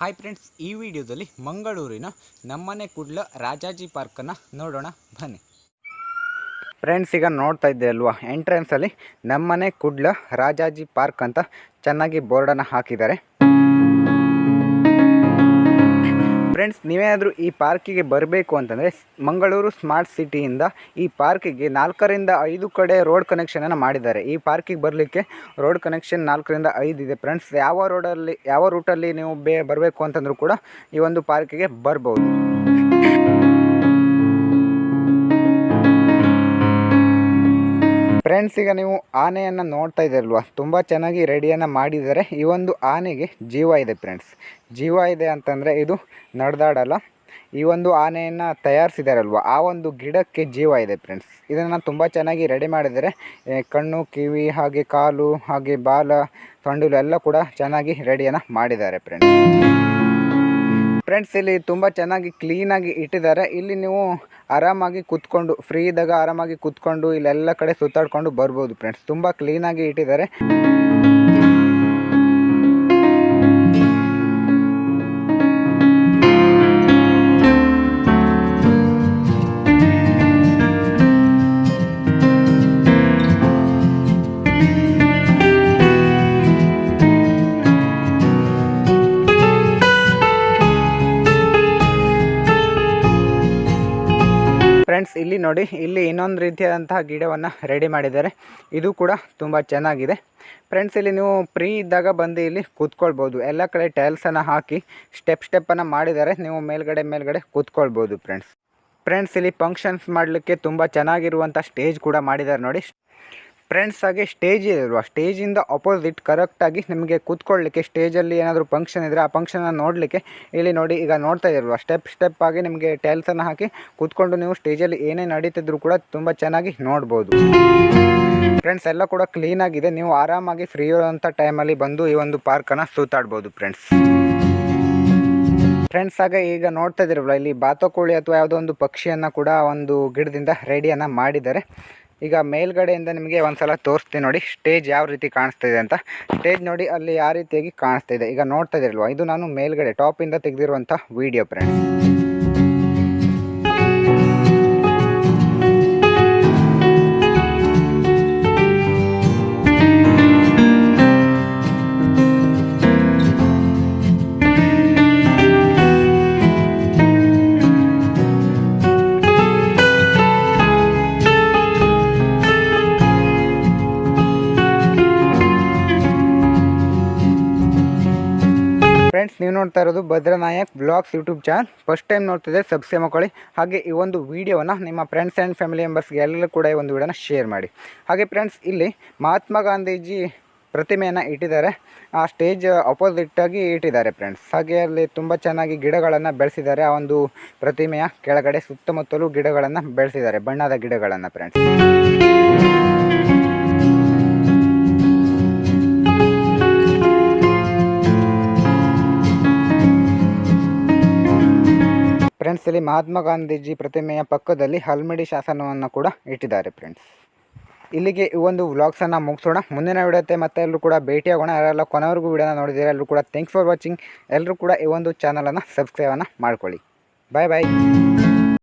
Hi friends ಈ ವಿಡಿಯೋದಲ್ಲಿ ಮಂಗಳೂರಿನ ನಮ್ಮನೆ ಕುಡ್ಲ ರಾಜಾಜಿ ಪಾರ್ಕನ್ನು ನೋಡೋಣ, ಬನ್ನಿ. ಫ್ರೆಂಡ್ಸ್ ಈಗ ನೋಡ್ತಾ ಇದ್ದೆ ಅಲ್ವಾ? ಎಂಟ್ರೆನ್ಸಲ್ಲಿ ನಮ್ಮನೆ ಕುಡ್ಲ ರಾಜಾಜಿ ಪಾರ್ಕ್ ಅಂತ ಚೆನ್ನಾಗಿ ಬೋರ್ಡನ್ನು ಹಾಕಿದ್ದಾರೆ. ಫ್ರೆಂಡ್ಸ್ ನೀವೇನಾದರೂ ಈ ಪಾರ್ಕಿಗೆ ಬರಬೇಕು ಅಂತಂದರೆ ಮಂಗಳೂರು ಸ್ಮಾರ್ಟ್ ಸಿಟಿಯಿಂದ ಈ ಪಾರ್ಕಿಗೆ ನಾಲ್ಕರಿಂದ ಐದು ಕಡೆ ರೋಡ್ ಕನೆಕ್ಷನನ್ನು ಮಾಡಿದ್ದಾರೆ. ಈ ಪಾರ್ಕಿಗೆ ಬರಲಿಕ್ಕೆ ರೋಡ್ ಕನೆಕ್ಷನ್ ನಾಲ್ಕರಿಂದ ಐದು ಇದೆ. ಫ್ರೆಂಡ್ಸ್ ಯಾವ ರೋಡಲ್ಲಿ ಯಾವ ರೂಟಲ್ಲಿ ನೀವು ಬರಬೇಕು ಅಂತಂದರೂ ಕೂಡ ಈ ಒಂದು ಪಾರ್ಕಿಗೆ ಬರ್ಬೋದು. ಫ್ರೆಂಡ್ಸ್ ಈಗ ನೀವು ಆನೆಯನ್ನು ನೋಡ್ತಾ ಇದ್ದೀರಲ್ವ? ತುಂಬ ಚೆನ್ನಾಗಿ ರೆಡಿಯನ್ನು ಮಾಡಿದ್ದಾರೆ. ಈ ಒಂದು ಆನೆಗೆ ಜೀವ ಇದೆ ಫ್ರೆಂಡ್ಸ್ ಜೀವ ಇದೆ ಅಂತಂದರೆ ಇದು ನಡೆದಾಡಲ್ಲ. ಈ ಒಂದು ಆನೆಯನ್ನು ತಯಾರಿಸಿದಾರಲ್ವ? ಆ ಒಂದು ಗಿಡಕ್ಕೆ ಜೀವ ಇದೆ ಫ್ರೆಂಡ್ಸ್ ಇದನ್ನು ತುಂಬ ಚೆನ್ನಾಗಿ ರೆಡಿ ಮಾಡಿದ್ದಾರೆ. ಕಣ್ಣು, ಕಿವಿ, ಹಾಗೆ ಕಾಲು, ಹಾಗೆ ಬಾಲ, ತೊಂಡಿಲು ಎಲ್ಲ ಕೂಡ ಚೆನ್ನಾಗಿ ರೆಡಿಯನ್ನು ಮಾಡಿದ್ದಾರೆ ಫ್ರೆಂಡ್ಸ್ ಫ್ರೆಂಡ್ಸ್ ಇಲ್ಲಿ ತುಂಬ ಚೆನ್ನಾಗಿ ಕ್ಲೀನಾಗಿ ಇಟ್ಟಿದ್ದಾರೆ. ಇಲ್ಲಿ ನೀವು ಆರಾಮಾಗಿ ಕೂತ್ಕೊಂಡು ಫ್ರೀ ಇದ್ದಾಗ ಆರಾಮಾಗಿ ಕೂತ್ಕೊಂಡು ಇಲ್ಲೆಲ್ಲ ಕಡೆ ಸುತ್ತಾಡ್ಕೊಂಡು ಬರ್ಬೋದು ಫ್ರೆಂಡ್ಸ್ ತುಂಬ ಕ್ಲೀನಾಗಿ ಇಟ್ಟಿದ್ದಾರೆ. ಫ್ರೆಂಡ್ಸ್, ಇಲ್ಲಿ ನೋಡಿ, ಇಲ್ಲಿ ಇನ್ನೊಂದು ರೀತಿಯಾದಂತಹ ಗಿಡವನ್ನು ರೆಡಿ ಮಾಡಿದ್ದಾರೆ. ಇದು ಕೂಡ ತುಂಬ ಚೆನ್ನಾಗಿದೆ. ಫ್ರೆಂಡ್ಸ್ ಇಲ್ಲಿ ನೀವು ಫ್ರೀ ಇದ್ದಾಗ ಬಂದು ಇಲ್ಲಿ ಕೂತ್ಕೊಳ್ಬೋದು. ಎಲ್ಲ ಕಡೆ ಟೈಲ್ಸನ್ನು ಹಾಕಿ ಸ್ಟೆಪ್ ಸ್ಟೆಪ್ಪನ್ನು ಮಾಡಿದ್ದಾರೆ ನೀವು ಮೇಲ್ಗಡೆ ಮೇಲ್ಗಡೆ ಕೂತ್ಕೊಳ್ಬೋದು ಫ್ರೆಂಡ್ಸ್ ಫ್ರೆಂಡ್ಸ್ ಇಲ್ಲಿ ಫಂಕ್ಷನ್ಸ್ ಮಾಡಲಿಕ್ಕೆ ತುಂಬ ಚೆನ್ನಾಗಿರುವಂಥ ಸ್ಟೇಜ್ ಕೂಡ ಮಾಡಿದ್ದಾರೆ ನೋಡಿ. ಫ್ರೆಂಡ್ಸ್ ಹಾಗೆ ಸ್ಟೇಜ್ ಇರುವ ಅಲ್ವಾ ಸ್ಟೇಜಿಂದ ಅಪೋಸಿಟ್ ಕರೆಕ್ಟಾಗಿ ನಿಮಗೆ ಕೂತ್ಕೊಳ್ಳಿಕ್ಕೆ ಸ್ಟೇಜಲ್ಲಿ ಏನಾದರೂ ಫಂಕ್ಷನ್ ಇದ್ದರೆ ಆ ಫಂಕ್ಷನನ್ನು ನೋಡಲಿಕ್ಕೆ ಇಲ್ಲಿ ನೋಡಿ, ಈಗ ನೋಡ್ತಾ ಇರುವ ಸ್ಟೆಪ್ ಸ್ಟೆಪ್ ಆಗಿ ನಿಮಗೆ ಟೈಲ್ಸನ್ನು ಹಾಕಿ ಕೂತ್ಕೊಂಡು ನೀವು ಸ್ಟೇಜಲ್ಲಿ ಏನೇ ನಡೀತಿದ್ರು ಕೂಡ ತುಂಬ ಚೆನ್ನಾಗಿ ನೋಡ್ಬೋದು. ಫ್ರೆಂಡ್ಸ್ ಎಲ್ಲ ಕೂಡ ಕ್ಲೀನಾಗಿದೆ ನೀವು ಆರಾಮಾಗಿ ಫ್ರೀ ಇರೋವಂಥ ಟೈಮಲ್ಲಿ ಬಂದು ಈ ಒಂದು ಪಾರ್ಕನ್ನು ಸುತ್ತಾಡ್ಬೋದು ಫ್ರೆಂಡ್ಸ್ ಫ್ರೆಂಡ್ಸ್ ಹಾಗೆ ಈಗ ನೋಡ್ತಾ ಇದ್ದೀರಲ್ಲ ಇಲ್ಲಿ ಬಾತುಕೋಳಿ ಅಥವಾ ಯಾವುದೋ ಒಂದು ಪಕ್ಷಿಯನ್ನು ಕೂಡ ಒಂದು ಗಿಡದಿಂದ ರೆಡಿಯನ್ನು ಮಾಡಿದ್ದಾರೆ. ಈಗ ಮೇಲ್ಗಡೆಯಿಂದ ನಿಮಗೆ ಒಂದ್ಸಲ ತೋರಿಸ್ತೀನಿ ನೋಡಿ, ಸ್ಟೇಜ್ ಯಾವ ರೀತಿ ಕಾಣಿಸ್ತಾ ಇದೆ ಅಂತ. ಸ್ಟೇಜ್ ನೋಡಿ, ಅಲ್ಲಿ ಯಾವ ರೀತಿಯಾಗಿ ಕಾಣಿಸ್ತಾ ಇದೆ. ಈಗ ನೋಡ್ತಾ ಇದ್ದೀರಲ್ವ ಇದು ನಾನು ಮೇಲ್ಗಡೆ, ಟಾಪಿಂದ ತೆಗೆದಿರುವಂಥ ವೀಡಿಯೋ ಫ್ರೆಂಡ್ಸ್. ಫ್ರೆಂಡ್ಸ್ ನೀವು ನೋಡ್ತಾ ಇರೋದು Bhadranayak vlogs YouTube channel first time ನೋಡ್ತಿದ್ರೆ ಸಬ್ಸ್ಕ್ರೈಬ್ ಮಾಡ್ಕೊಳ್ಳಿ. ಹಾಗೆ ಈ ಒಂದು ವೀಡಿಯೋವನ್ನು ನಿಮ್ಮ ಫ್ರೆಂಡ್ಸ್ ಆ್ಯಂಡ್ ಫ್ಯಾಮಿಲಿ ಮೆಂಬರ್ಸ್ಗೆ ಎಲ್ಲರೂ ಕೂಡ ಈ ಒಂದು ವಿಡಿಯೋನ ಶೇರ್ ಮಾಡಿ. ಹಾಗೆ ಫ್ರೆಂಡ್ಸ್ ಇಲ್ಲಿ ಮಹಾತ್ಮ ಗಾಂಧೀಜಿ ಪ್ರತಿಮೆಯನ್ನು ಇಟ್ಟಿದ್ದಾರೆ. ಆ ಸ್ಟೇಜ್ ಅಪೋಸಿಟ್ಟಾಗಿ ಇಟ್ಟಿದ್ದಾರೆ ಫ್ರೆಂಡ್ಸ್ ಹಾಗೆ ಅಲ್ಲಿ ತುಂಬ ಚೆನ್ನಾಗಿ ಗಿಡಗಳನ್ನು ಬೆಳೆಸಿದ್ದಾರೆ. ಆ ಒಂದು ಪ್ರತಿಮೆಯ ಕೆಳಗಡೆ ಸುತ್ತಮುತ್ತಲೂ ಗಿಡಗಳನ್ನು ಬೆಳೆಸಿದ್ದಾರೆ. ಬಣ್ಣದ ಗಿಡಗಳನ್ನು ಫ್ರೆಂಡ್ಸ್ ಫ್ರೆಂಡ್ಸ್ ಇಲ್ಲಿ ಮಹಾತ್ಮ ಗಾಂಧೀಜಿ ಪ್ರತಿಮೆಯ ಪಕ್ಕದಲ್ಲಿ ಹಲ್ಮಿಡಿ ಶಾಸನವನ್ನು ಕೂಡ ಇಟ್ಟಿದ್ದಾರೆ ಫ್ರೆಂಡ್ಸ್. ಇಲ್ಲಿಗೆ ಈ ಒಂದು ವ್ಲಾಗ್ಸನ್ನು ಮುಗಿಸೋಣ. ಮುಂದಿನ ವಿಡಿಯೋತೆ ಮತ್ತೆ ಎಲ್ಲರೂ ಕೂಡ ಭೇಟಿಯಾಗೋಣ. ಯಾರೆಲ್ಲ ಕೊನೆವರೆಗೂ ವಿಡಿಯೋನ ನೋಡಿದ್ದೀರಾ ಎಲ್ಲರೂ ಕೂಡ ಥ್ಯಾಂಕ್ಸ್ ಫಾರ್ ವಾಚಿಂಗ್ ಎಲ್ಲರೂ ಕೂಡ ಈ ಒಂದು ಚಾನಲನ್ನು ಸಬ್ಸ್ಕ್ರೈಬನ್ನು ಮಾಡ್ಕೊಳ್ಳಿ. ಬಾಯ್ ಬಾಯ್